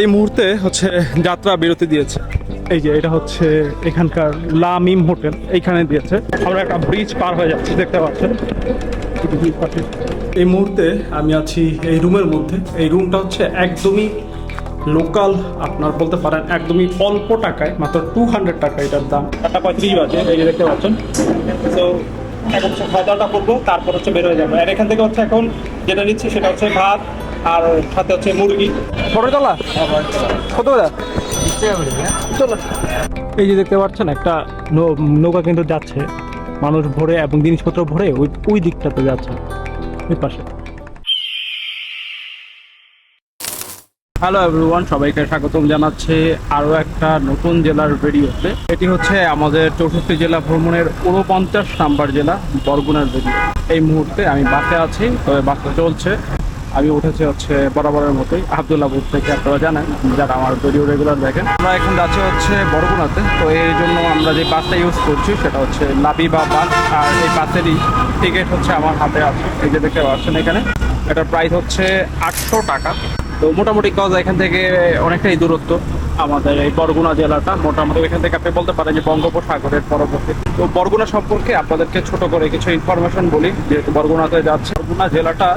এই মুহূর্তে হচ্ছে যাত্রা বিরতি দিয়েছে। এই যে এটা হচ্ছে এখানকার লা মিম হোটেল, এইখানে দিয়েছে। আমরা একটা ব্রিজ পার হয়ে যাচ্ছি, দেখতে পাচ্ছেন? এই মুহূর্তে আমি আছি এই রুমের মধ্যে। এই রুমটা হচ্ছে একদমই লোকাল আপনার বলতে পারেন একদমই অল্প টাকায়, মাত্র টু হান্ড্রেড টাকা এটার দাম। টাকা পঁয়ত্রিশ এই যে দেখতে পাচ্ছেন? তো এখন খাওয়া দাওয়াটা করব, তারপর হচ্ছে বের হয়ে যাব। আর এখান থেকে হচ্ছে এখন যেটা নিচ্ছি সেটা হচ্ছে ভাত আর সাথে হচ্ছে মুরগি। কত চলো। এই যে দেখতে পাচ্ছেন একটা নৌকা কিন্তু যাচ্ছে। মানুষ ভরে এবং জিনিসপত্র ভরে ওই ওই দিকটাতে যাচ্ছে। ওই পাশে। হ্যালো এভরিওয়ান সবাইকে স্বাগতম জানাচ্ছি আরও একটা নতুন জেলার ভিডিওতে। এটি হচ্ছে আমাদের চৌষট্টি জেলা ভ্রমণের ঊনপঞ্চাশ নাম্বার জেলা বরগুনার ভিডিও। এই মুহূর্তে আমি বাসে আছি তবে বাসে চলছে। আমি উঠেছি হচ্ছে বরাবরের মতোই আবদুল্লাপুর থেকে আপনারা জানেন, যারা আমার ভিডিও রেগুলার দেখেন। আমরা এখন যাচ্ছি হচ্ছে বরগুনাতে, তো এই জন্য আমরা যে বাসটা ইউজ করছি সেটা হচ্ছে লাবিবা বাস আর এই বাসেরই টিকিট হচ্ছে আমার হাতে আছে। এই যে দেখতে পাচ্ছেন এখানে, এটার প্রাইস হচ্ছে আটশো টাকা। তো মোটামুটি কজ এখান থেকে অনেকটাই দূরত্ব। আমাদের এই বরগুনা জেলাটা মোটামুটি এখান থেকে আপনি বলতে পারেন যে বঙ্গোপসাগরের পরবর্তী। তো বরগুনা সম্পর্কে আপনাদেরকে ছোট করে কিছু ইনফরমেশন বলি, যেহেতু বরগুনাতে যাচ্ছে। বরগুনা জেলাটা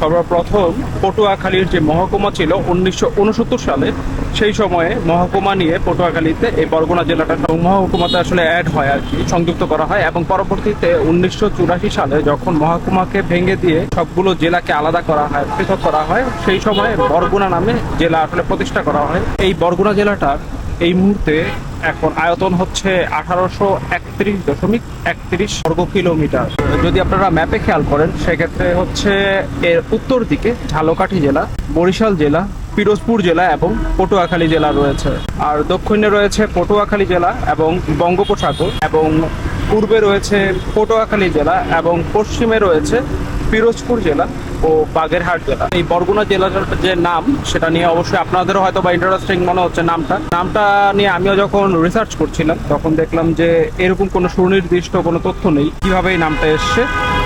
সর্বপ্রথম পটুয়াখালীর যে মহকুমা ছিল উনিশশো উনসত্তর সালে, সেই সময়ে মহকুমা নিয়ে পটুয়াখালীতে এই বরগুনা জেলাটা মহকুমাতে আসলে অ্যাড হয় আর কি, সংযুক্ত করা হয় এবং পরবর্তীতে উনিশশো চুরাশি সালে যখন মহকুমাকে ভেঙে দিয়ে সবগুলো জেলাকে আলাদা করা হয়, পৃথক করা হয়, সেই সময় বরগুনা নামে জেলা আসলে প্রতিষ্ঠা করা হয়। এই বরগুনা জেলাটার এই মুহূর্তে এখন আয়তন হচ্ছে আঠারোশো একত্রিশ দশমিক একত্রিশ বর্গ কিলোমিটার যদি আপনারা ম্যাপে খেয়াল করেন, সেক্ষেত্রে হচ্ছে এর উত্তর দিকে ঝালকাঠি জেলা, বরিশাল জেলা, পিরোজপুর জেলা এবং পটুয়াখালী জেলা রয়েছে। আর দক্ষিণে রয়েছে পটুয়াখালী জেলা এবং বঙ্গোপসাগর এবং পূর্বে রয়েছে পটুয়াখালী জেলা এবং পশ্চিমে রয়েছে পিরোজপুর জেলা। ও বাগেরহাট জেলা। এই বরগুনা জেলার যে নাম, সেটা নিয়ে অবশ্যই আপনাদেরও হয়তো বা ইন্টারেস্টিং মনে হচ্ছে নামটা। নামটা নিয়ে আমিও যখন রিসার্চ করছিলাম, তখন দেখলাম যে এরকম কোনো সুনির্দিষ্ট কোনো তথ্য নেই কীভাবে এই নামটা এসছে।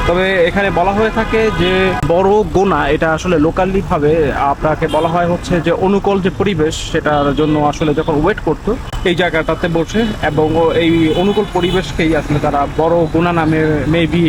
তবে এখানে বলা হয়ে থাকে যে বড় গোনা এটা আসলে লোকালি ভাবে আপনাকে বলা হয় হচ্ছে যে অনুকূল যে পরিবেশ, সেটার জন্য আসলে যখন ওয়েট করতো, এই জায়গাটাতে বসে এবং এই অনুকূল পরিবেশকেই আসলে তারা বড় গোনা নামে মেবি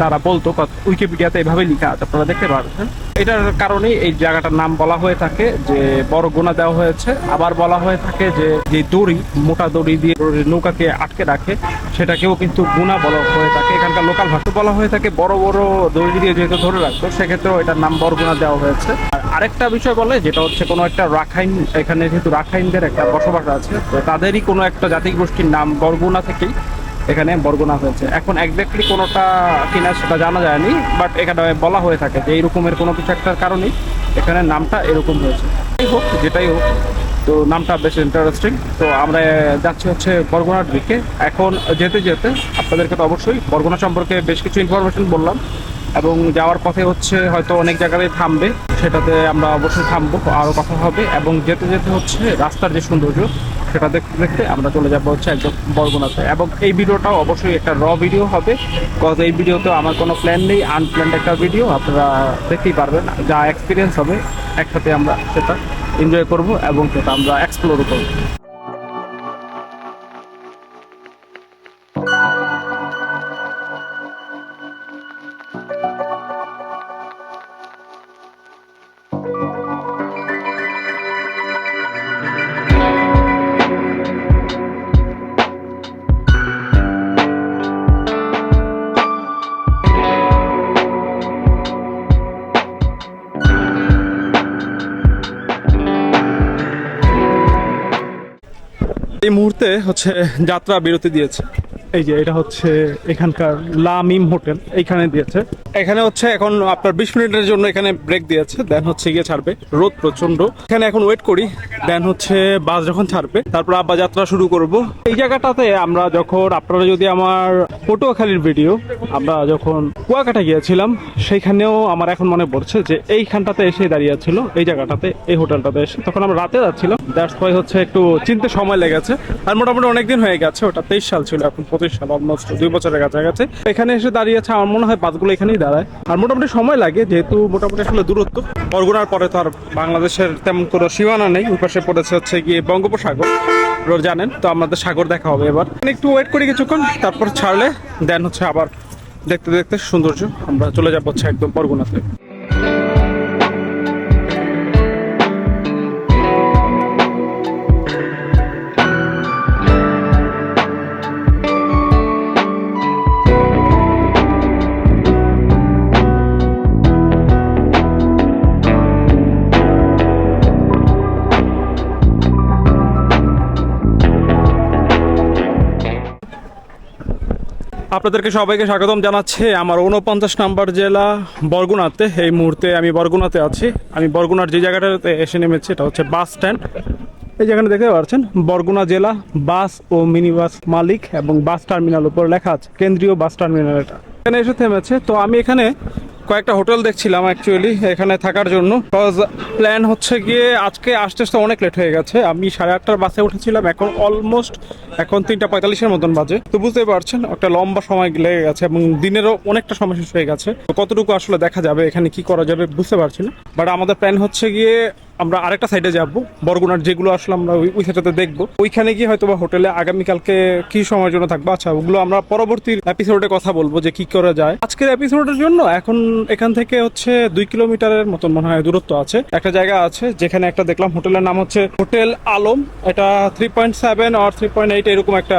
তারা বলতো উইকিপিডিয়াতে এভাবে লেখা আছে। আপনারা দেখতে পারবেন এটার কারণেই এই জায়গাটার নাম বলা হয়ে থাকে, যে বড় গোনা দেওয়া হয়েছে। আবার বলা হয়ে থাকে যে যে দড়ি, মোটা দড়ি দিয়ে নৌকাকে আটকে রাখে, সেটাকেও কিন্তু গুণা বলা হয়ে থাকে। এখানকার লোকাল ভাষা বলা হয়ে থাকে, বড় বড় দড়ি দিয়ে যেহেতু ধরে রাখতো সেক্ষেত্রেও এটার নাম বরগুনা দেওয়া হয়েছে। আর আরেকটা বিষয় বলে, যেটা হচ্ছে কোনো একটা রাখাইন, এখানে যেহেতু রাখাইনদের একটা বসবাস আছে, তো তাদেরই কোনো একটা জাতি গোষ্ঠীর নাম বরগুনা থেকেই এখানে বরগুনা হয়েছে। এখন একজাক্টলি কোনোটা কিনা সেটা জানা যায়নি বাট এখানে বলা হয়ে থাকে যে এইরকমের কোনো কিছু একটার কারণেই এখানে নামটা এরকম হয়েছে। যাই হোক, যেটাই হোক, তো নামটা বেশ ইন্টারেস্টিং তো আমরা যাচ্ছি হচ্ছে বরগুনার দিকে। এখন যেতে যেতে আপনাদেরকে তো অবশ্যই বরগুনা সম্পর্কে বেশ কিছু ইনফরমেশন বললাম, এবং যাওয়ার পথে হচ্ছে হয়তো অনেক জায়গায় থামবে, সেটাতে আমরা অবশ্যই থামবো আরও কথা হবে, এবং যেতে যেতে হচ্ছে রাস্তার যে সৌন্দর্য সেটা দেখতে দেখতে আমরা চলে যাব হচ্ছে একদম বরগুনাতে। এবং এই ভিডিওটাও অবশ্যই একটা র ভিডিও হবে। কজ এই ভিডিওতে আমার কোনো প্ল্যান নেই আনপ্ল্যান্ড একটা ভিডিও আপনারা দেখতেই পারবেন। যা এক্সপিরিয়েন্স হবে, একসাথে আমরা সেটা এনজয় করব এবং সেটা আমরা এক্সপ্লোরও করব। মুহূর্তে হচ্ছে যাত্রা বিরতি দিয়েছে। এই যে এটা হচ্ছে এখানকার লা মিম হোটেল, এইখানে দিয়েছে। এখানে হচ্ছে এখন আপনার বিশ মিনিটের জন্য এখানে ব্রেক দিয়েছে দেন হচ্ছে গিয়ে ছাড়বে। রোদ প্রচণ্ড এখানে এখন ওয়েট করি দেন হচ্ছে বাস যখন ছাড়বে, তারপর আবার যাত্রা শুরু করব। এই জায়গাটাতে আমরা যখন, আপনারা যদি আমার পটুয়াখালীর ভিডিও আমরা যখন কুয়াকাটা গিয়েছিলাম, সেইখানেও আমার এখন মনে পড়ছে যে এইখানটাতে এসে দাঁড়িয়ে ছিল, এই জায়গাটাতে, এই হোটেলটাতে এসে। তখন আমরা রাতে যাচ্ছিলাম দ্যাটস ওয়াই হচ্ছে একটু চিনতে সময় লেগেছে। আর মোটামুটি অনেকদিন হয়ে গেছে, ওটা তেইশ সাল ছিল এখন সাল অলমোস্ট দুই বছরের কাছাকাছি। এখানে এসে দাঁড়িয়েছে আমার মনে হয় বাসগুলো এখানেই দাঁড়ায়। আর মোটামুটি সময় লাগে, যেহেতু মোটামুটি আসলে দূরত্ব। বরগুনার পরে তো আর বাংলাদেশের তেমন কোনো সীমানা নেই ওই পাশে পড়েছে হচ্ছে গিয়ে বঙ্গোপসাগর। জানেন, তো আমাদের সাগর দেখা হবে এবার। একটু ওয়েট করি কিছুক্ষণ, তারপর ছাড়লে দেন হচ্ছে আবার দেখতে দেখতে সৌন্দর্য, আমরা চলে যাব হচ্ছে একদম বরগুনাতে। আপনাদেরকে সবাইকে স্বাগতম জানাচ্ছে আমার উনপঞ্চাশ নাম্বার জেলা বরগুনাতে। এই মুহূর্তে আমি বরগুনাতে আছি। আমি বরগুনার যে জায়গাটাতে এসে নেমেছি এটা হচ্ছে বাস স্ট্যান্ড। এই যেখানে দেখতে পাচ্ছেন, বরগুনা জেলা বাস ও মিনি বাস মালিক এবং বাস টার্মিনাল উপর লেখা আছে, কেন্দ্রীয় বাস টার্মিনাল এটা। এখানে এসে থেমেছে। তো আমি এখানে কয়েকটা হোটেল দেখছিলাম অ্যাকচুয়ালি এখানে থাকার জন্য। বিকজ প্ল্যান হচ্ছে গিয়ে আজকে আসতে আসতে অনেক লেট হয়ে গেছে। আমি সাড়ে আটটার বাসে উঠেছিলাম, এখন অলমোস্ট এখন তিনটা পঁয়তাল্লিশের মতন বাজে। তো বুঝতে পারছেন, একটা লম্বা সময় লেগে গেছে এবং দিনেরও অনেকটা সময় শেষ হয়ে গেছে। তো কতটুকু আসলে দেখা যাবে, এখানে কি করা যাবে বুঝতে পারছি না। বাট আমাদের প্ল্যান হচ্ছে গিয়ে আমরা আরেকটা সাইডে যাব। বরগুনার যেগুলো আসলে আমরা ওই সাইডটাতে দেখব। ওইখানে গিয়ে হয়তো বা হোটেলে আগামীকালকে কি সময়ের জন্য থাকব? আচ্ছা ওগুলো আমরা পরবর্তী এপিসোডে কথা বলব যে কি করা যায়। আজকের এপিসোডের জন্য এখন এখান থেকে হচ্ছে দুই কিলোমিটারের মতন মনে হয় দূরত্ব আছে। একটা জায়গা আছে যেখানে একটা দেখলাম হোটেলের নাম হচ্ছে হোটেল আলম। এটা থ্রি পয়েন্ট সেভেন আর থ্রি পয়েন্ট এইট এরকম একটা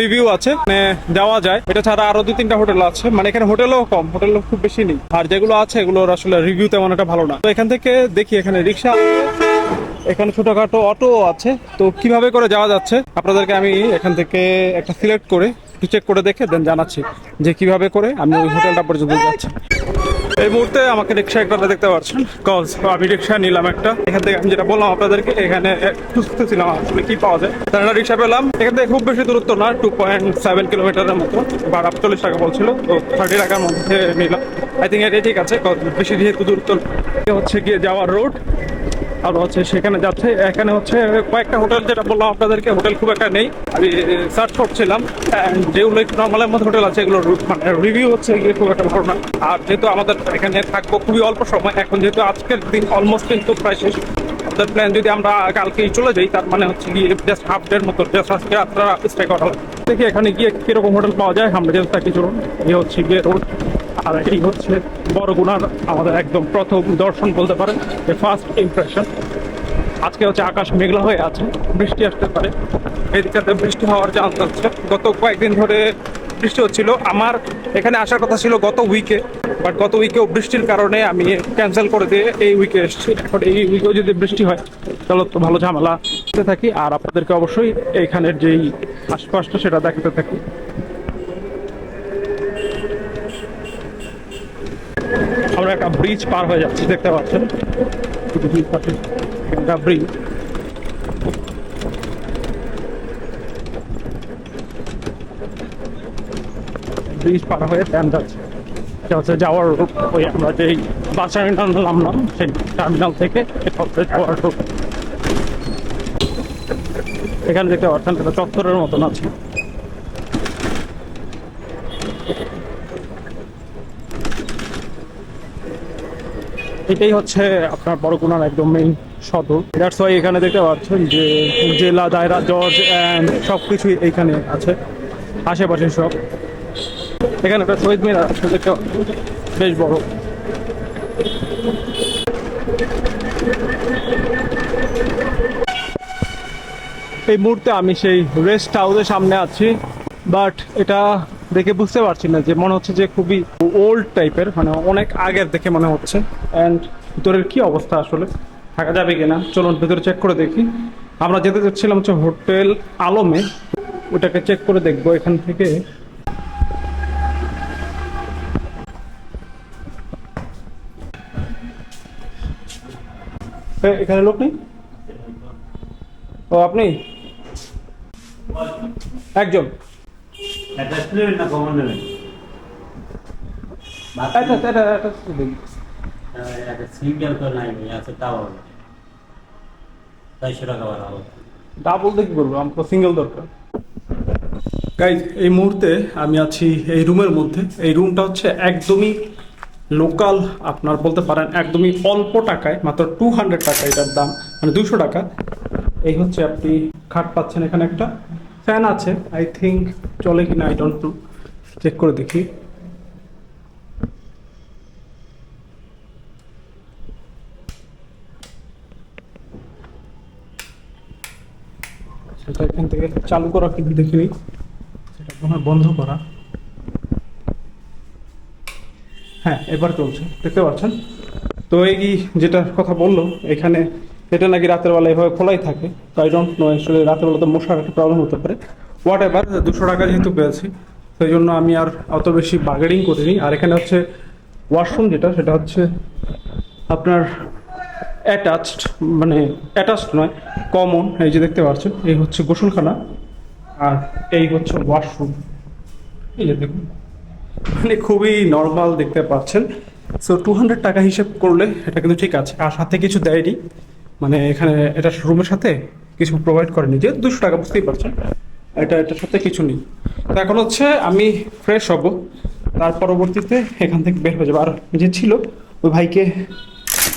রিভিউ আছে। মানে দেওয়া যায়। এটা ছাড়া আরও দুই তিনটা হোটেল আছে। মানে এখানে হোটেলও কম, হোটেলও খুব বেশি নেই। আর যেগুলো আছে এগুলোর আসলে রিভিউ তেমন একটা ভালো না। তো এখান থেকে দেখি এখানে রিক্সা এখানে ছোটখাটো অটো আছে। তো কীভাবে করে যাওয়া যাচ্ছে, আপনাদেরকে আমি এখান থেকে একটা সিলেক্ট করে একটু চেক করে দেখে দেন জানাচ্ছি যে কীভাবে করে আমি ওই হোটেলটা পর্যন্ত যাচ্ছি। এই মুহূর্তে আমাকে রিক্সা একটা দেখতে পাচ্ছেন কজ আমি রিক্সা নিলাম একটা। এখান থেকে আমি যেটা বললাম আপনাদেরকে, এখানে খুঁজতেছিলাম আসলে কি পাওয়া যায়। তার একটা রিক্সা পেলাম, এখান থেকে খুব বেশি দূরত্ব না টু পয়েন্ট সেভেন কিলোমিটারের মতো, বা আটচল্লিশ টাকা বলছিল, তো থার্টি টাকার মধ্যে নিলাম। আই থিঙ্ক এটাই ঠিক আছে বেশি যেহেতু দূরত্ব। হচ্ছে গিয়ে যাওয়ার রোড আর হচ্ছে সেখানে যাচ্ছে। এখানে হচ্ছে কয়েকটা হোটেল, যেটা বললাম আপনাদেরকে, হোটেল খুব একটা নেই। আমি সার্চ করছিলাম। যেগুলো একটু নর্মালের মধ্যে হোটেল আছে, এগুলো মানে রিভিউ হচ্ছে গিয়ে খুব একটা ভালো না। আর যেহেতু আমাদের এখানে থাকব খুবই অল্প সময়, এখন যেহেতু আজকের দিন অলমোস্ট কিন্তু প্রায় শেষ। আমাদের প্ল্যান যদি আমরা কালকেই চলে যাই, তার মানে হচ্ছে গিয়ে জাস্ট হাফ ডের মতো জাস্ট আজকে রাত্রা স্টে করা দেখি এখানে গিয়ে কীরকম হোটেল পাওয়া যায়, আমরা যেহেতু থাকি চলুন এই হচ্ছে গিয়ে রোড আর এই হচ্ছে বড়গুনার আমাদের একদম প্রথম দর্শন বলতে পারেন, যে ফার্স্ট ইমপ্রেশন আজকে হচ্ছে আকাশ মেঘলা হয়ে আছে, বৃষ্টি আসতে পারে। এদিকে বৃষ্টি হওয়ার চান্স আছে। গত কয়েকদিন ধরে বৃষ্টি হচ্ছিল। আমার এখানে আসার কথা ছিল গত উইকে বাট গত উইকেও বৃষ্টির কারণে আমি ক্যান্সেল করে দিয়ে এই উইকে এসেছি। এখন এই উইকেও যদি বৃষ্টি হয়, তাহলে তো ভালো ঝামেলা। থাকি, আর আপনাদেরকে অবশ্যই এইখানের যেই আশপাশটা, সেটা দেখাতে থাকি। একটা ব্রিজ পার হয়ে যাচ্ছে, দেখতে পাচ্ছেন? একটা ব্রিজ। ব্রিজ পার হয়ে ট্যান যাচ্ছে। এটা হচ্ছে যাওয়ার ওই আমরা যেই বাস টার্মিনাল নামলাম, সেই টার্মিনাল থেকে হচ্ছে যাওয়ার এখানে দেখতে পাচ্ছেন চত্বরের মতন আছে। এটাই হচ্ছে আপনার বড়গুনার একদম মেইন সদর। দ্যাটস ওয়াই এখানে দেখতে পাচ্ছেন যে জেলা, দায়রা, জজ অ্যান্ড সব কিছুই এইখানে আছে। আশেপাশে সব। এখানে একটা শহীদ মিনার আছে দেখতে বেশ বড়। এই মুহূর্তে আমি সেই রেস্ট হাউসের সামনে আছি বাট এটা দেখে বুঝতে পারছি না যে মনে হচ্ছে যে খুবই ওল্ড টাইপের মানে অনেক আগের দেখে মনে হচ্ছে। অ্যান্ড ভিতরের কি অবস্থা আসলে? থাকা যাবে কিনা? চলুন ভিতরে চেক করে দেখি। আমরা যেতে যাচ্ছিলাম হচ্ছে হোটেল আলমে। ওটাকে চেক করে দেখব এখান থেকে। এখানে লোক নেই? ও, আপনি? একজন। অ্যাটাচ নেবেন না কমন নেবেন। একটা সিঙ্গেল তো নাই ভাই আছে তাও হবে চারশো টাকা ভাড়া হবে ডাবল করব আমার সিঙ্গেল দরকার গাইজ এই মুহূর্তে আমি আছি এই রুমের মধ্যে। এই রুমটা হচ্ছে একদমই লোকাল আপনার বলতে পারেন একদমই অল্প টাকায় মাত্র টু হান্ড্রেড টাকা এটার দাম মানে দুশো টাকা। এই হচ্ছে আপনি খাট পাচ্ছেন এখানে একটা। ফ্যান আছে আই থিঙ্ক চলে কিনা আই ডোন্ট নো চেক করে দেখি। সেটা এখান থেকে চালু করা কিন্তু দেখিনি। সেটা বন্ধ করা। হ্যাঁ এবার চলছে। দেখতে পাচ্ছেন? তো এই যেটা কথা বলল, এখানে এটা নাকি রাতের বেলা এভাবে খোলাই থাকে তো আই ডোন্ট নো অ্যাকচুয়ালি রাতের বেলা তো মশার একটা প্রবলেম হতে পারে। হোয়াট এভার দুশো টাকা যেহেতু পেয়েছি, সেই জন্য আমি আর অত বেশি বার্গেনিং করিনি। আর এখানে হচ্ছে ওয়াশরুম যেটা, সেটা হচ্ছে আপনার অ্যাটাচড মানে অ্যাটাচড নয় কমন এই যে দেখতে পাচ্ছেন, এই হচ্ছে গোসলখানা, আর এই হচ্ছে ওয়াশরুম এই যে দেখুন মানে খুবই নর্মাল দেখতে পাচ্ছেন। সো টু হান্ড্রেড টাকা হিসেব করলে এটা কিন্তু ঠিক আছে, আর সাথে কিছু দেয়নি। মানে এখানে এটা রুমের সাথে কিছু প্রোভাইড করেনি, যে দুশো টাকা, বুঝতেই পারছেন? এটা, এটার সাথে কিছু নেই। তো এখন হচ্ছে আমি ফ্রেশ হব, তার পরবর্তীতে এখান থেকে বের হয়ে যাব। আর যে ছিল, ওই ভাইকে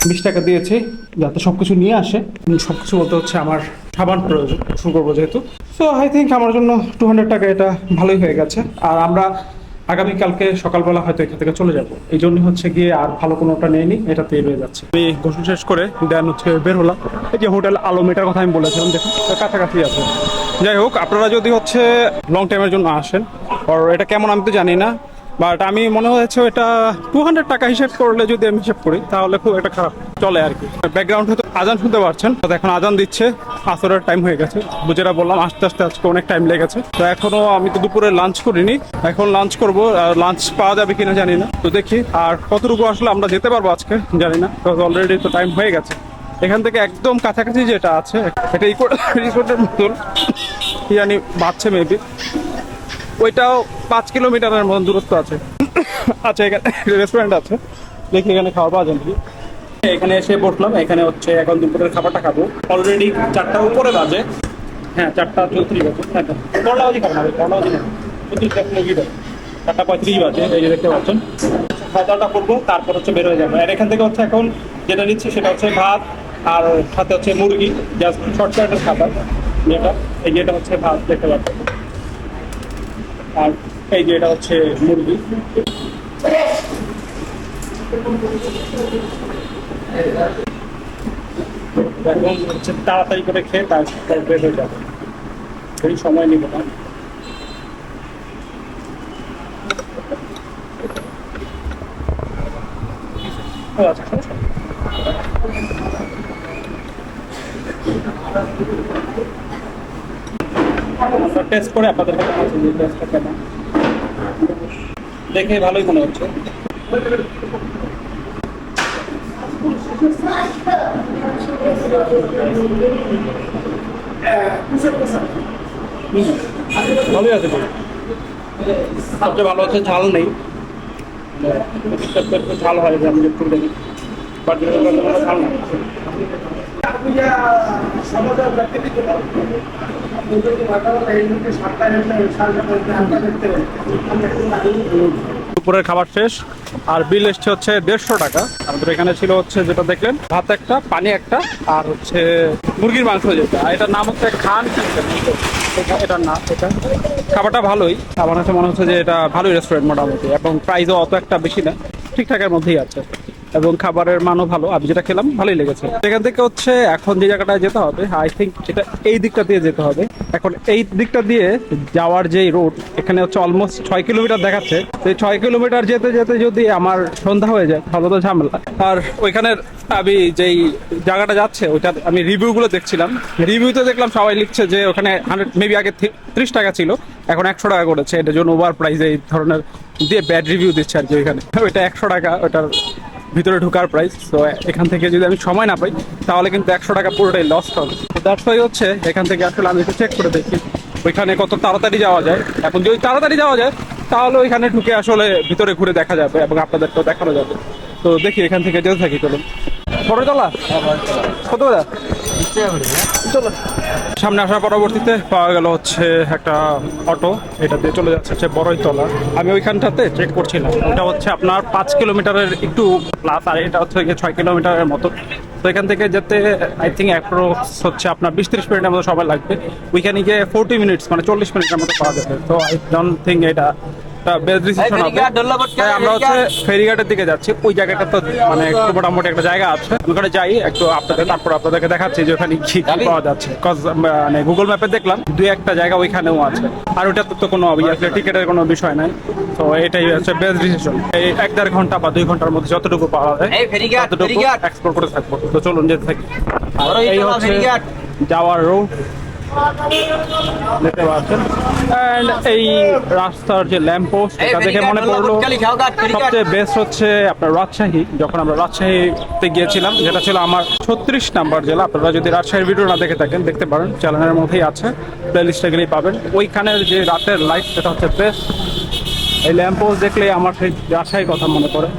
বিশ টাকা দিয়েছি, যাতে সব কিছু নিয়ে আসে। সব কিছু বলতে হচ্ছে আমার সাবান প্রয়োজন, শুরু করব যেহেতু। সো আই থিঙ্ক আমার জন্য টু হান্ড্রেড টাকা এটা ভালোই হয়ে গেছে। আর আমরা আগামীকালকে সকালবেলা হয়তো এখান থেকে চলে যাব। এই জন্য হচ্ছে গিয়ে আর ভালো কোনোটা নেয়নি, এটাতেই রয়ে যাচ্ছে। আমি গোসল শেষ করে দেন হচ্ছে বের হলাম। এই যে হোটেল আলম এটার কথা আমি বলেছিলাম, দেখুন কাছাকাছি আছে। যাই হোক, আপনারা যদি হচ্ছে লং টাইমের জন্য আসেন আর এটা কেমন আমি তো জানি না বাট আমি মনে হয়েছে এটা টু হান্ড্রেড টাকা হিসেব করলে যদি আমি হিসেব করি, তাহলে খুব একটা খারাপ চলে আর কি। ব্যাকগ্রাউন্ড হয়তো আজান শুনতে পারছেন তো এখন আজান দিচ্ছে, আসরের টাইম হয়ে গেছে। যেটা বললাম, আস্তে আস্তে আজকে অনেক টাইম লেগেছে তো এখনও আমি তো দুপুরে লাঞ্চ করিনি, এখন লাঞ্চ করব লাঞ্চ পাওয়া যাবে কিনা জানি না। তো দেখি, আর কতটুকু আসলে আমরা যেতে পারব আজকে জানি না অলরেডি তো টাইম হয়ে গেছে। এখান থেকে একদম কাছাকাছি যেটা আছে, এটা ইকো রিসোর্টের মতন। কি জানি বাড়ছে মেবি ওইটাও পাঁচ কিলোমিটারের মতন দূরত্ব আছে। আচ্ছা এখানে রেস্টুরেন্ট আছে। দেখি এখানে খাওয়া পাওয়া যায় এখানে এসে বসলাম। এখানে হচ্ছে এখন দুপুরের খাবারটা খাব। অলরেডি চারটার উপরে বাজে। হ্যাঁ চারটা চৌত্রিশ বাজে। হ্যাঁ করলা বাজি খাব না করলা বাজি না চৌত্রিশ টাকা চারটা পঁয়ত্রিশ বাজে, এই যে দেখতে পাচ্ছেন। খাওয়া করব, তারপর হচ্ছে বের হয়ে যাব। আর এখান থেকে হচ্ছে এখন যেটা নিচ্ছি সেটা হচ্ছে ভাত আর সাথে হচ্ছে মুরগি। জাস্ট শর্টকাটের খাবার। যেটা এই যেটা হচ্ছে ভাত, দেখতে পাচ্ছেন। আর এই যে এটা হচ্ছে মুরগি। এখন হচ্ছে তাড়াতাড়ি করে খেয়ে তারপর বের হয়ে যাবে। বেশি সময় নিব না। আচ্ছা নেই। টেস্ট করে আপনাদেরকে জানাচ্ছি যে টেস্টটা কেমন? দেখে ভালোই মনে হচ্ছে। ভালোই আছে সবচেয়ে ভালো হচ্ছে ঝাল নেই। একটু ঝাল হয় যে আমি একটু দেখি। বাট ঝাল না দুপুরের খাবার শেষ, আর বিল এসছে হচ্ছে দেড়শো টাকা। আমাদের এখানে ছিল হচ্ছে যেটা দেখলেন, ভাত একটা, পানি একটা, আর হচ্ছে মুরগির মাংস যেটা। আর এটার নাম হচ্ছে খান এটা- এটার নাম এটা খাবারটা ভালোই। আমার কাছে মনে হচ্ছে যে এটা ভালোই রেস্টুরেন্ট মোটামুটি, এবং প্রাইসও অত একটা বেশি না। ঠিকঠাকের মধ্যেই আছে। এবং খাবারের মানও ভালো। আমি যেটা খেলাম, ভালোই লেগেছে। সেখান থেকে হচ্ছে এখন যে জায়গাটায় যেতে হবে আই থিঙ্ক এটা এই দিকটা দিয়ে যেতে হবে। এখন এই দিকটা দিয়ে যাওয়ার যে রোড এখানে হচ্ছে অলমোস্ট ছয় কিলোমিটার দেখাচ্ছে। সেই ছয় কিলোমিটার যেতে যেতে যদি আমার সন্ধ্যা হয়ে যায়, তাহলে তো ঝামেলা। আর ওইখানের আমি যেই জায়গাটা যাচ্ছে, ওইটা আমি রিভিউগুলো দেখছিলাম। রিভিউতে দেখলাম সবাই লিখছে যে ওখানে হান্ড্রেড মেবি আগে ত্রিশ টাকা ছিল, এখন একশো টাকা করেছে। এটার জন্য ওভার প্রাইস এই ধরনের দিয়ে ব্যাড রিভিউ দিচ্ছে আর কি ওইখানে। ওইটা একশো টাকা ওটার ভিতরে ঢোকার প্রাইস তো এখান থেকে যদি আমি সময় না পাই তাহলে কিন্তু একশো টাকা পুরোটাই লস হবে। দ্যাটস ওয়াই হচ্ছে এখান থেকে আসলে আমি একটু চেক করে দেখি ওইখানে কত তাড়াতাড়ি যাওয়া যায়। এখন যদি তাড়াতাড়ি যাওয়া যায় তাহলে ওইখানে ঢুকে আসলে ভিতরে ঘুরে দেখা যাবে এবং আপনাদেরকেও দেখানো যাবে। তো দেখি এখান থেকে যেতে থাকি চলুন। কত করে? হ্যাঁ? চলো। সামনে আসার পরবর্তীতে পাওয়া গেল হচ্ছে একটা অটো। এটা দিয়ে চলে যাচ্ছে হচ্ছে বড়ইতলা। আমি ওইখানটাতে চেক করছিলাম। ওটা হচ্ছে আপনার পাঁচ কিলোমিটারের একটু প্লাস আর এটা হচ্ছে গিয়ে ছয় কিলোমিটারের মতো। তো এখান থেকে যেতে আই থিঙ্ক অ্যাপ্রোক্স হচ্ছে আপনার বিশ ত্রিশ মিনিটের মতো সময় লাগবে। ওইখানে গিয়ে ফোরটি মিনিটস মানে চল্লিশ মিনিটের মতো পাওয়া যাবে। তো আই ডোন্ট থিঙ্ক এটা আমরা হচ্ছে ফেরিঘাটের দিকে যাচ্ছি। ওই জায়গাটা তো মানে একটু মোটামুটি একটা জায়গা আছে। ওখানে যাই একটু আপনাদের তারপর আপনাদেরকে দেখাচ্ছি যে ওখানে কি কি পাওয়া যাচ্ছে। মানে গুগল ম্যাপে দেখলাম দুই একটা জায়গা ওইখানেও আছে। আর ওটা তো কোনো অবভিয়াসলি টিকিটের কোনো বিষয় নাই। তো এটাই হচ্ছে বেস্ট ডিসিশন এই এক দেড় ঘণ্টা বা দুই ঘণ্টার মধ্যে যতটুকু পাওয়া যায় ততটুকু এক্সপ্লোর করে থাকব। তো চলুন যেতে থাকি। আর এই হচ্ছে যাওয়ার রোড দেখতে পাচ্ছেন। অ্যান্ড এই রাস্তার যে ল্যাম্প পোস্ট এটা দেখে মনে পড়ল। সবচেয়ে বেস্ট হচ্ছে আপনার রাজশাহী যখন আমরা রাজশাহীতে গিয়েছিলাম যেটা ছিল আমার ছত্রিশ নাম্বার জেলা। আপনারা যদি রাজশাহীর ভিডিও না দেখে থাকেন দেখতে পারেন চ্যানেলের মধ্যেই আছে প্লে লিস্টে গেলেই পাবেন। ওইখানের যে রাতের লাইট সেটা হচ্ছে বেস্ট এই ল্যাম্প পোস্ট দেখলে আমার সেই রাজশাহীর কথা মনে পড়ে।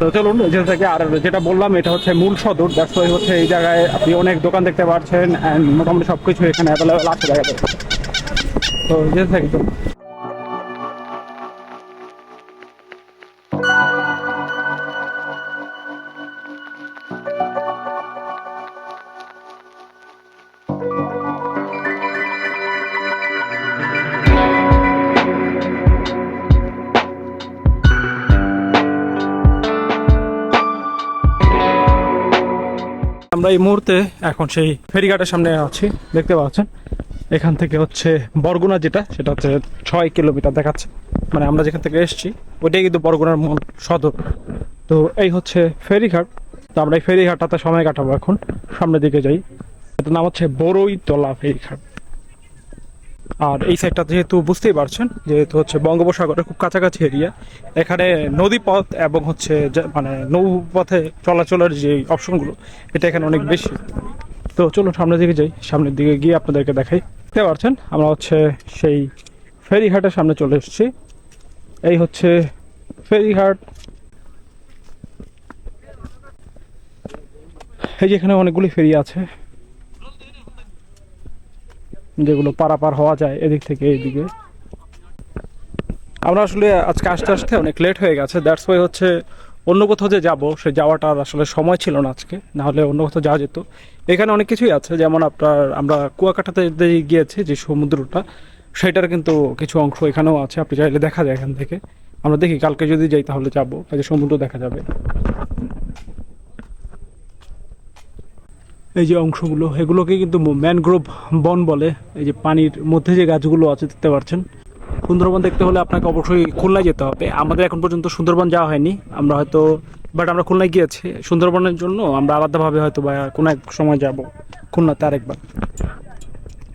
তো চলুন এখান থেকে আর যেটা বললাম, এটা হচ্ছে মূল সদর। দ্যাটস হচ্ছে এই জায়গায় আপনি অনেক দোকান দেখতে পাচ্ছেন অ্যান্ড মোটামুটি সব কিছু এখানে অ্যাভেলেবেল আছে জায়গাতে। তো যেতে থাকি আমরা এই মুহূর্তে এখন সেই ফেরিঘাটের সামনে আছি, দেখতে পাচ্ছেন? এখান থেকে হচ্ছে বরগুনা যেটা, সেটা হচ্ছে ছয় কিলোমিটার দেখাচ্ছে। মানে আমরা যেখান থেকে এসেছি, ওইটাই কিন্তু বরগুনার মূল সদর। তো এই হচ্ছে ফেরিঘাট। তো আমরা এই ফেরিঘাটটাতে সময় কাটাবো এখন। সামনের দিকে যাই। এটার নাম হচ্ছে বড়ই তলা ফেরিঘাট। আর এই সাইডটা যেহেতু বুঝতেই পারছেন, যেহেতু হচ্ছে বঙ্গোপসাগরের খুব কাছাকাছি এরিয়া এখানে নদীপথ এবং হচ্ছে মানে নৌপথে চলাচলের যে অপশনগুলো, এটা এখানে অনেক বেশি। তো চলুন সামনের দিকে যাই, সামনের দিকে গিয়ে আপনাদেরকে দেখাই। দেখতে পারছেন, আমরা হচ্ছে সেই ফেরিঘাটের সামনে চলে এসেছি। এই হচ্ছে ফেরিঘাট। এই যে এখানে অনেকগুলি ফেরি আছে যেগুলো পারাপার হওয়া যায় এদিক থেকে এইদিকে। আমরা আসলে আজকে আসতে আসতে অনেক লেট হয়ে গেছে। দ্যাটস ওয়াই হচ্ছে অন্য কোথাও যে যাব, সে যাওয়াটার আসলে সময় ছিল না আজকে। নাহলে অন্য কোথাও যাওয়া যেত। এখানে অনেক কিছুই আছে, যেমন আপনার আমরা কুয়াকাটাতে গিয়েছি যে সমুদ্রটা, সেটার কিন্তু কিছু অংশ এখানেও আছে। আপনি চাইলে দেখা যায় এখান থেকে। আমরা দেখি, কালকে যদি যাই তাহলে যাব। যে সমুদ্র দেখা যাবে। এই যে অংশগুলো, এগুলোকে কিন্তু ম্যানগ্রোভ বন বলে। এই যে পানির মধ্যে যে গাছগুলো আছে, দেখতে পাচ্ছেন। সুন্দরবন দেখতে হলে আপনাকে অবশ্যই খুলনায় যেতে হবে। আমাদের এখন পর্যন্ত সুন্দরবন যাওয়া হয়নি। আমরা হয়তো বাট আমরা খুলনায় গিয়েছি। সুন্দরবনের জন্য আমরা আলাদাভাবে হয়তো বা কোনো এক সময় যাব। খুলনাতে আরেকবার।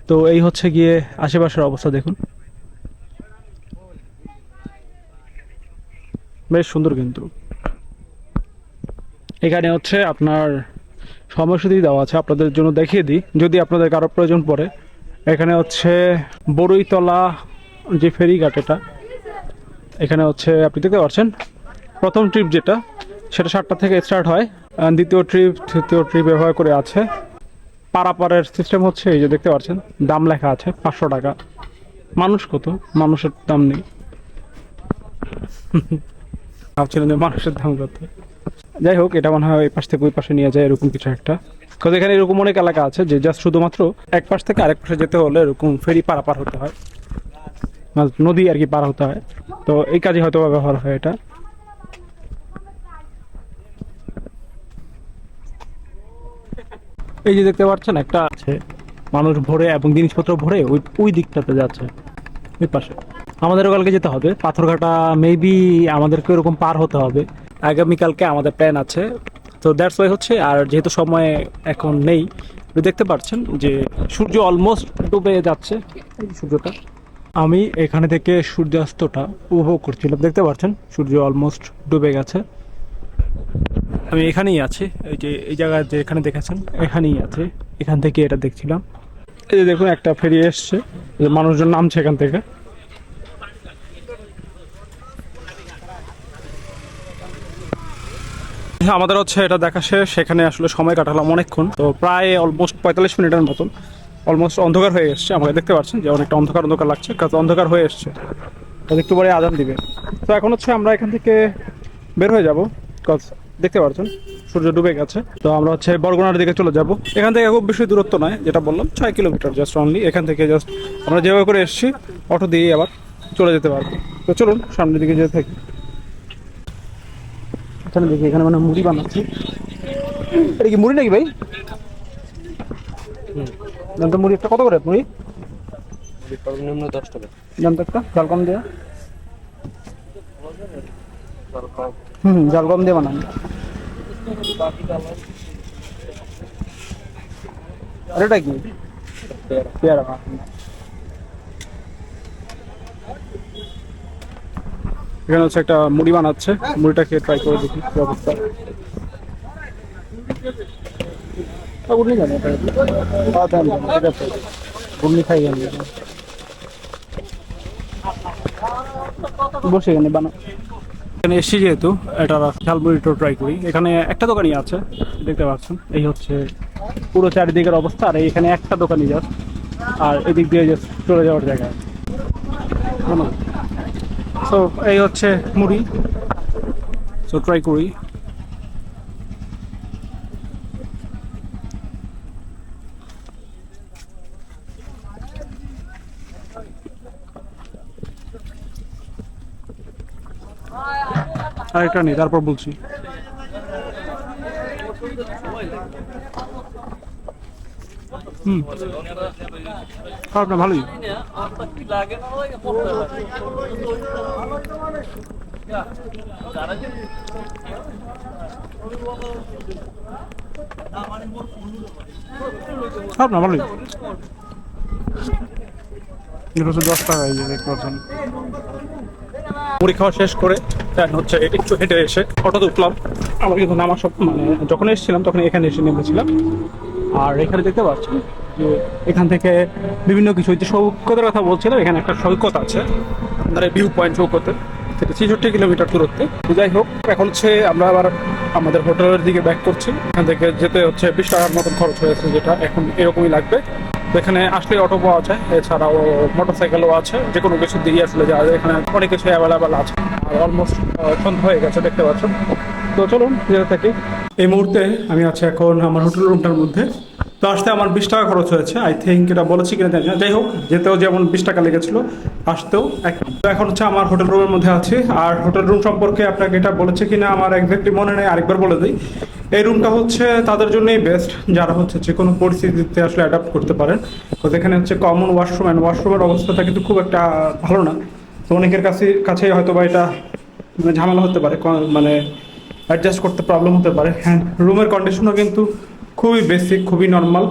তো এই হচ্ছে গিয়ে আশেপাশের অবস্থা, দেখুন। বেশ সুন্দর কিন্তু। এখানে হচ্ছে আপনার সময়সূচি দেওয়া আছে, আপনাদের জন্য দেখিয়ে দিই। যদি আপনাদের কারও প্রয়োজন পড়ে, এখানে হচ্ছে বড়ইতলা যে ফেরিঘাট এটা, এখানে হচ্ছে আপনি দেখতে পাচ্ছেন, প্রথম ট্রিপ যেটা, সেটা সাতটা থেকে স্টার্ট হয়। দ্বিতীয় ট্রিপ, তৃতীয় ট্রিপ ব্যবহার করে আছে। পারাপারের সিস্টেম হচ্ছে, এই যে দেখতে পাচ্ছেন, দাম লেখা আছে পাঁচশো টাকা। মানুষ কত? মানুষের দাম নেই। ভাবছিলেন যে মানুষের দাম কত। যাই হোক, এটা মনে হয় এই পাশ থেকে ওই পাশে নিয়ে যায় এরকম কিছু একটা। কারণ এখানে এরকম অনেক এলাকা আছে যে জাস্ট শুধুমাত্র এক পাশ থেকে আরেক পাশে যেতে হলে এরকম ফেরি পারাপার হতে হয়। মানে নদী আর কি পার হতে হয়। তো এই কাজে হয়তো ব্যবহার হয় এটা। এই যে দেখতে পাচ্ছেন, একটা আছে। মানুষ ভরে এবং জিনিসপত্র ভরে ওই ওই দিকটাতে যাচ্ছে, ওই পাশে। আমাদেরও কালকে যেতে হবে। পাথরঘাটা মেবি আমাদেরকে এরকম পার হতে হবে। আগামীকালকে আমাদের প্ল্যান আছে। তো দ্যাটস ওয়াই হচ্ছে, আর যেহেতু সময় এখন নেই দেখতে পাচ্ছেন যে সূর্য অলমোস্ট ডুবে যাচ্ছে। সূর্যটা। আমি এখানে থেকে সূর্যাস্তটা উপভোগ করছিলাম, দেখতে পাচ্ছেন? সূর্য অলমোস্ট ডুবে গেছে। আমি এখানেই আছি, এই যে, এই জায়গায় যে এখানে দেখেছেন, এখানেই আছে। এখান থেকে এটা দেখছিলাম। এই যে দেখুন, একটা ফেরি এসছে। মানুষজন নামছে এখান থেকে। আমাদের হচ্ছে এটা দেখা শেষ। সেখানে আসলে সময় কাটালাম অনেকক্ষণ। তো প্রায় অলমোস্ট পঁয়তাল্লিশ মিনিটের মতন। অলমোস্ট অন্ধকার হয়ে এসছে, আমাকে দেখতে পাচ্ছেন যে অনেকটা অন্ধকার অন্ধকার লাগছে কারণ অন্ধকার হয়ে এসছে। একটু পরে আদান দিবে। তো এখন হচ্ছে আমরা এখান থেকে বের হয়ে যাব। কজ দেখতে পাচ্ছেন, সূর্য ডুবে গেছে। তো আমরা হচ্ছে বরগুনার দিকে চলে যাব। এখান থেকে খুব বেশি দূরত্ব নয়, যেটা বললাম, ছয় কিলোমিটার জাস্ট অনলি এখান থেকে জাস্ট আমরা যেভাবে করে এসেছি, অটো দিয়ে আবার চলে যেতে পারব। তো চলুন, সামনের দিকে যেতে থাকি। এখানে দেখি এখানে মানে মুড়ি বানাচ্ছি। এটা কি মুড়ি নাকি ভাই? জান তো মুড়ি একটা কত করে মুড়ি? সর্বনিম্ন দশ টাকা। তো একটা জাল কম দিয়ে হুম হুম, জাল কম দিয়ে বানান। আর এটা কি? পেয়ারা বানান। এখানে হচ্ছে একটা মুড়ি বানাচ্ছে। মুড়িটা খেয়ে ট্রাই করে দেখি কি অবস্থা। দেন, দেন, ঠিক আছে গুড়নি খাই এখানে বানা এসছি যেহেতু এটা ঝালমুড়িটো ট্রাই করি। এখানে একটা দোকানই আছে দেখতে পাচ্ছেন। এই হচ্ছে পুরো চারিদিকের অবস্থা আর এখানে একটা দোকানই জাস্ট আর এদিক দিয়ে চলে যাওয়ার জায়গা। সো এই হচ্ছে মুড়ি। সো ট্রাই করি আরেকটা নেই তারপর বলছি। হুম খারাপ না ভালোই। খারাপ না ভালোই। হচ্ছে দশ টাকা এই দেখতে পাচ্ছেন মুড়ি খাওয়া শেষ করে দেন হচ্ছে একটু হেঁটে এসে অটোতে উঠলাম। আমার কিন্তু নামা সব মানে যখন এসেছিলাম তখন এখানে এসে নেমেছিলাম। আর এখানে দেখতে পাচ্ছেন যে এখান থেকে বিভিন্ন কিছু যে সৈকতের কথা বলছিলাম, এখানে একটা সৈকত আছে আপনার ভিউ পয়েন্ট সৈকতে থেকে ছেষট্টি কিলোমিটার দূরত্বে। যাই হোক, এখন হচ্ছে আমরা আবার আমাদের হোটেলের দিকে ব্যাক করছি। এখান থেকে যেতে হচ্ছে বিশ টাকার মতন খরচ হয়েছে, যেটা এখন এরকমই লাগবে। এখানে আসলে অটো পাওয়া যায়, এছাড়াও মোটর সাইকেলও আছে যে কোনো কিছু দিয়ে আসলে যাওয়া যায়। এখানে অনেক কিছু অ্যাভেলেবেল আছে। আর অলমোস্ট সন্ধ্যা হয়ে গেছে, দেখতে পাচ্ছেন। তো চলুন, যেতে থাকি। এই মুহূর্তে আমি আছি এখন আমার হোটেল রুমটার মধ্যে। তো আসতে আমার বিশ টাকা খরচ হয়েছে। আই থিঙ্ক এটা বলেছি কিনা জানি না। যাই হোক, যেতেও যেমন বিশ টাকা লেগেছিল, আসতেও এক তো এখন হচ্ছে আমার হোটেল রুমের মধ্যে আছি। আর হোটেল রুম সম্পর্কে আপনাকে এটা বলেছে কিনা আমার একজাক্টলি মনে নেই, আরেকবার বলে দিই। এই রুমটা হচ্ছে তাদের জন্যই বেস্ট যারা হচ্ছে যে কোনো পরিস্থিতিতে আসলে অ্যাডাপ্ট করতে পারেন। তো এখানে হচ্ছে কমন ওয়াশরুম অ্যান্ড ওয়াশরুমের অবস্থাটা কিন্তু খুব একটা ভালো না। তো অনেকের কাছে কাছেই হয়তো বা এটা মানে ঝামেলা হতে পারে। মানে অ্যাডজাস্ট করতে প্রবলেম হতে পারে। হ্যাঁ রুমের কন্ডিশনও কিন্তু খুবই বেসিক খুবই নর্মাল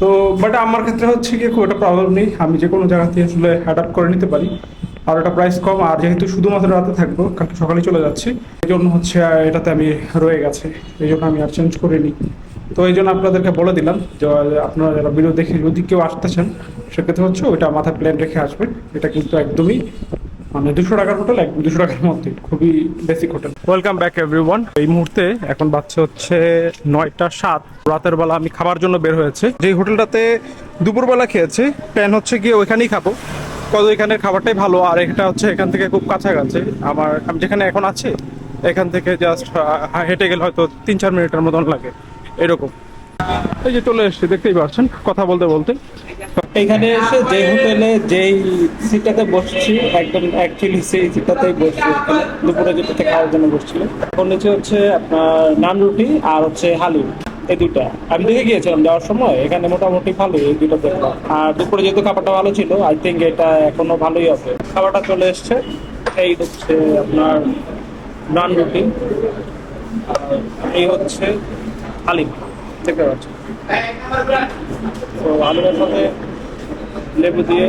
তো বাট আমার ক্ষেত্রে হচ্ছে কি খুব একটা প্রবলেম নেই। আমি যে কোনো জায়গাতে আসলে অ্যাডাপ্ট করে নিতে পারি। আর এটা প্রাইস কম। আর যেহেতু শুধুমাত্র রাতে থাকব, কালকে সকালে চলে যাচ্ছি এই জন্য হচ্ছে এটাতে আমি রয়ে গেছে। এই জন্য আমি আর চেঞ্জ করিনি। তো এই জন্য আপনাদেরকে বলে দিলাম যে আপনারা যারা ভিডিও দেখে যদি কেউ আসতেছেন সেক্ষেত্রে হচ্ছে ওইটা মাথায় প্ল্যান রেখে আসবেন এটা কিন্তু একদমই মানে দুশো টাকার হোটেল এক দুশো টাকার মধ্যে, খুবই basic hotel. Welcome back everyone এই মুহূর্তে এখন বাচ্চা হচ্ছে নয়টা সাত। রাতের বেলা আমি খাবার জন্য বের হয়েছে। যে হোটেলটাতে দুপুরবেলা খেয়েছি প্ল্যান হচ্ছে গিয়ে ওইখানেই খাব। কত এখানের খাবারটাই ভালো, আর এটা হচ্ছে এখান থেকে খুব কাছাকাছি। আমার, আমি যেখানে এখন আছি, এখান থেকে জাস্ট হেঁটে গেলে হয়তো তিন চার মিনিটের মতন লাগে। এরকম। এই যে চলে এসেছি, দেখতেই পাচ্ছেন, কথা বলতে বলতে। এখানে এসে যে হোটেলে যেই সিটটাতে বসছি, একদম অ্যাকচুয়ালি সেই সিটটাতেই বসছি। দুপুরে যেটাতে খাওয়ার জন্য বসছিল ওর নিচে হচ্ছে আপনার নান রুটি আর হচ্ছে হালিম এই দুইটা। আমি দেখে গিয়েছিলাম যাওয়ার সময়, এখানে মোটামুটি ভালো এই দুটো দেখলাম। আর দুপুরে যেহেতু খাবারটা ভালো ছিল আই থিঙ্ক এটা এখনও ভালোই হবে। খাবারটা চলে এসছে, এই হচ্ছে আপনার নান রুটি এই হচ্ছে হালিম। দেখতে পাচ্ছেন তো আলুর সাথে লেবু দিয়ে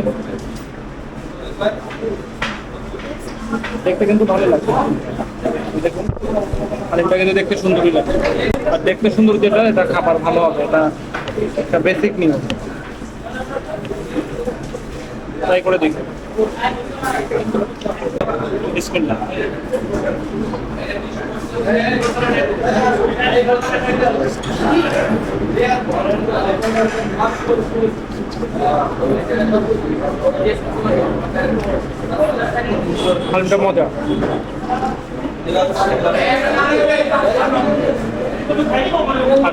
দেখতে কিন্তু ভালো লাগছে। দেখুন আলিমটা কিন্তু দেখতে সুন্দরই লাগছে। আর দেখতে সুন্দর যেটা, এটা খাবার ভালো হবে, এটা একটা বেসিক নিয়ম ট্রাই করে দেখুন বিসমিল্লাহ হালকা মজা।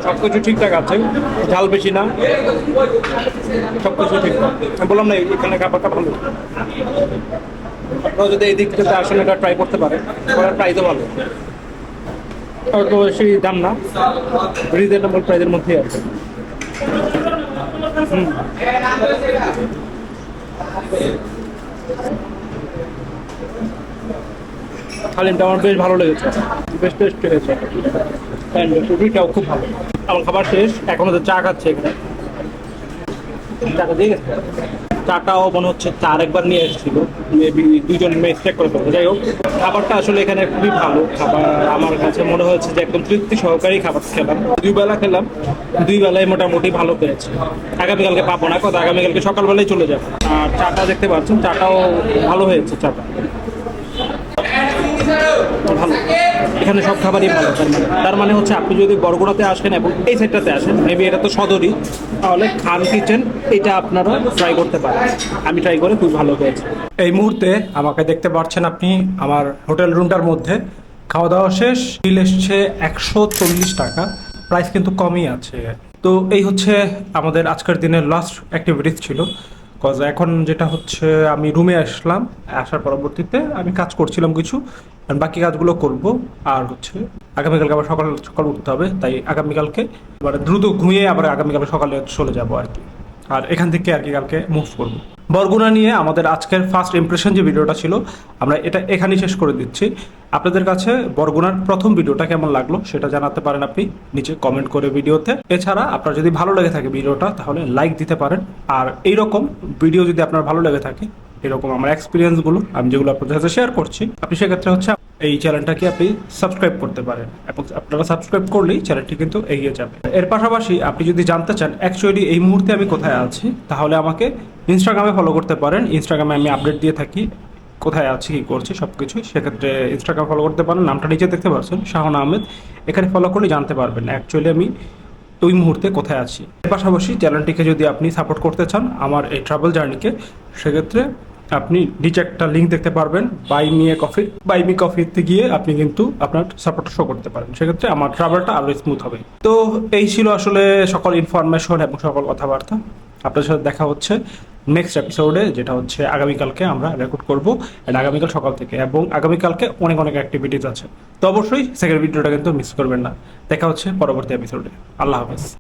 সব কিছু ঠিকঠাক আছে, ঝাল বেশি না। সব কিছু ঠিকঠাক বললাম না, এখানে খাবারটা ভালো। আপনারা যদি এই দিক থেকে আসেন, এটা ট্রাই করতে পারেন। প্রাইসও ভালো। আর তো বেশি দাম না। রিজনেবল প্রাইসের মধ্যেই আছে। হালিমটা আমার বেশ ভালো লেগেছে। বেশ টেস্ট লেগেছে রুটিটাও খুব ভালো। আমার খাবার শেষ। এখন হচ্ছে চা খাচ্ছে এখানে। চাটা দিয়ে গেছে চাটাও মনে হচ্ছে চার একবার নিয়ে এসেছিল। মেবি দুজন মিস্টেক করে ফেলছে যাই হোক, খাবারটা আসলে এখানে খুবই ভালো। খাবার আমার কাছে মনে হয়েছে যে একদম তৃপ্তি সহকারী খাবার খেলাম। দুই বেলা খেলাম দুই বেলায় মোটামুটি ভালো পেয়েছে। আগামীকালকে পাবো না, কথা আগামীকালকে সকালবেলায় চলে যাব। আর চাটা দেখতে পাচ্ছেন, চাটাও ভালো হয়েছে, চাটা। ভালো। এখানে সব খাবারই ভালো। তার মানে তার মানে হচ্ছে আপনি যদি বরগুড়াতে আসেন এবং এই সাইডটাতে আসেন মেবি এটা তো সদরই, তাহলে খান কিচেন এটা আপনারা ট্রাই করতে পারেন। আমি ট্রাই করে খুব ভালো পেয়েছি। এই মুহূর্তে আমাকে দেখতে পাচ্ছেন আপনি আমার হোটেল রুমটার মধ্যে। খাওয়া দাওয়া শেষ, বিল এসছে একশো চল্লিশ টাকা। প্রাইস কিন্তু কমই আছে। তো এই হচ্ছে আমাদের আজকের দিনের লাস্ট অ্যাক্টিভিটিস ছিল। কজ এখন যেটা হচ্ছে, আমি রুমে আসলাম, আসার পরবর্তীতে আমি কাজ করছিলাম কিছু বাকি কাজগুলো করব। আর হচ্ছে, আগামীকালকে আবার সকাল সকাল উঠতে হবে, তাই আগামীকালকে এবার দ্রুত ঘুমিয়ে আবার আগামীকাল সকালে চলে যাব আর কি। আর এখান থেকে আর কি কালকে মুভ করব। বরগুনা নিয়ে আমাদের আজকের ফার্স্ট ইমপ্রেশন যে ভিডিওটা ছিল, আমরা এটা এখানেই শেষ করে দিচ্ছি। আপনাদের কাছে বরগুনার প্রথম ভিডিওটা কেমন লাগল সেটা জানাতে পারেন আপনি, নিচে কমেন্ট করে ভিডিওতে। এছাড়া আপনার যদি ভালো লেগে থাকে ভিডিওটা, তাহলে লাইক দিতে পারেন। আর এইরকম ভিডিও যদি আপনার ভালো লেগে থাকে, এরকম আমার এক্সপিরিয়েন্সগুলো আমি যেগুলো আপনাদের সাথে শেয়ার করছি, আপনি সেক্ষেত্রে হচ্ছে এই চ্যানেলটাকে আপনি সাবস্ক্রাইব করতে পারেন এবং আপনারা সাবস্ক্রাইব করলেই চ্যানেলটি কিন্তু এগিয়ে যাবে। এর পাশাপাশি আপনি যদি জানতে চান অ্যাকচুয়ালি এই মুহূর্তে আমি কোথায় আছি, তাহলে আমাকে ইনস্টাগ্রামে ফলো করতে পারেন। ইনস্টাগ্রামে আমি আপডেট দিয়ে থাকি কোথায় আছি, কী করছি সব কিছুই সেক্ষেত্রে ইনস্টাগ্রাম ফলো করতে পারেন। নামটা নিচে দেখতে পাচ্ছেন, শাহন আহমেদ। এখানে ফলো করলে জানতে পারবেন অ্যাকচুয়ালি আমি ওই মুহূর্তে কোথায় আছি। এর পাশাপাশি চ্যানেলটিকে যদি আপনি সাপোর্ট করতে চান আমার এই ট্রাভেল জার্নিকে সেক্ষেত্রে আপনি নিচে একটা লিঙ্ক দেখতে পারবেন বাই মিয়ে কফি বাই মি কফিতে গিয়ে আপনি কিন্তু আপনার সাপোর্ট শো করতে পারেন সেক্ষেত্রে আমার ট্রাভেলটা আরও স্মুথ হবে। তো এই ছিল আসলে সকল ইনফরমেশন এবং সকল কথাবার্তা। আপনার সাথে দেখা হচ্ছে নেক্সট এপিসোডে যেটা হচ্ছে আগামীকালকে আমরা রেকর্ড করব। অ্যান্ড আগামীকাল সকাল থেকে। এবং আগামীকালকে অনেক অনেক অ্যাক্টিভিটিস আছে। তো অবশ্যই সেকেন্ড ভিডিওটা কিন্তু মিস করবেন না। দেখা হচ্ছে পরবর্তী এপিসোডে আল্লাহ হাফেজ।